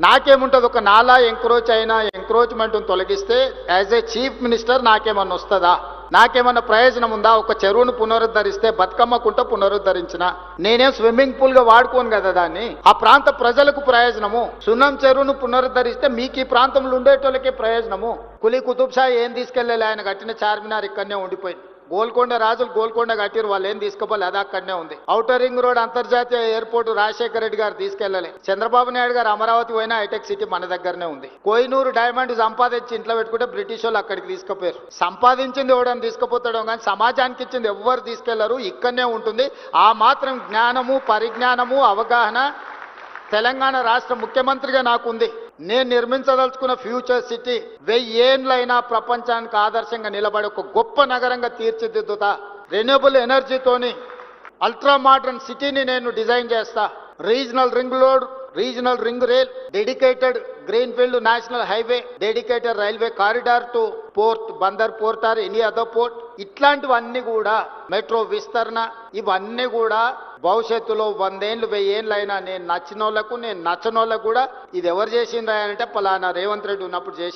నాకేముంటుంది? ఒక నాలా ఎంక్రోచ్ అయినా ఎంక్రోచ్మెంట్ను తొలగిస్తే యాజ్ ఏ చీఫ్ మినిస్టర్ నాకేమన్నా వస్తుందా? నాకేమన్నా ప్రయోజనం ఉందా? ఒక చెరువును పునరుద్ధరిస్తే బతుకమ్మకుంట పునరుద్ధరించిన? నేనేం స్విమ్మింగ్ పూల్గా వాడుకోను కదా దాన్ని? ఆ ప్రాంత ప్రజలకు ప్రయోజనము. సున్నం చెరువును పునరుద్ధరిస్తే మీకు ఈ ప్రాంతంలో ఉండేటోళ్ళకే ప్రయోజనము. కులీ కుతుబ్ షా ఏం తీసుకెళ్ళే ఆయన కట్టిన చార్మినార్ ఇక్కడనే ఉండిపోయింది. గోల్కొండ రాజులు గోల్కొండ కట్టిరు వాళ్ళు ఏం తీసుకోవాలి అది అక్కడనే ఉంది. ఔటర్ రింగ్ రోడ్ అంతర్జాతీయ ఎయిర్పోర్ట్ రాజశేఖర రెడ్డి గారు తీసుకెళ్ళలే చంద్రబాబు నాయుడు గారు అమరావతి పోయినా హైటెక్ సిటీ మన దగ్గరనే ఉంది. కోయినూరు డైమండ్ సంపాదించి ఇంట్లో పెట్టుకుంటే బ్రిటిష్ వాళ్ళు అక్కడికి తీసుకుపోయారు. సంపాదించింది ఎవడని తీసుకుపోతాడో కానీ సమాజానికి ఇచ్చింది ఎవ్వరు తీసుకెళ్ళరు ఇక్కడనే ఉంటుంది. ఆ మాత్రం జ్ఞానము పరిజ్ఞానము అవగాహన తెలంగాణ రాష్ట్ర ముఖ్యమంత్రిగా నాకుంది నేను నిర్మించదలుచుకున్న ఫ్యూచర్ సిటీ వెయ్యేండ్లైనా ప్రపంచానికి ఆదర్శంగా నిలబడే ఒక గొప్ప నగరంగా తీర్చిదిద్దుతా. రెన్యూబుల్ ఎనర్జీతోని అల్ట్రా మోడర్న్ సిటీని నేను డిజైన్ చేస్తా. Regional ring road regional ring rail dedicated green field national highway dedicated railway corridor to port Bandar port or any other port ఇట్లాంటివన్నీ కూడా మెట్రో విస్తరణ ఇవన్నీ కూడా భవిష్యత్తులో వందేళ్ళు వెయ్యేళ్ళు అయినా నేను నచ్చిన వాళ్ళకు నేను నచ్చని వాళ్ళకు కూడా ఇది ఎవరు చేసిండ్రా అంటే పలానా రేవంత్ రెడ్డి ఉన్నప్పుడు చేసి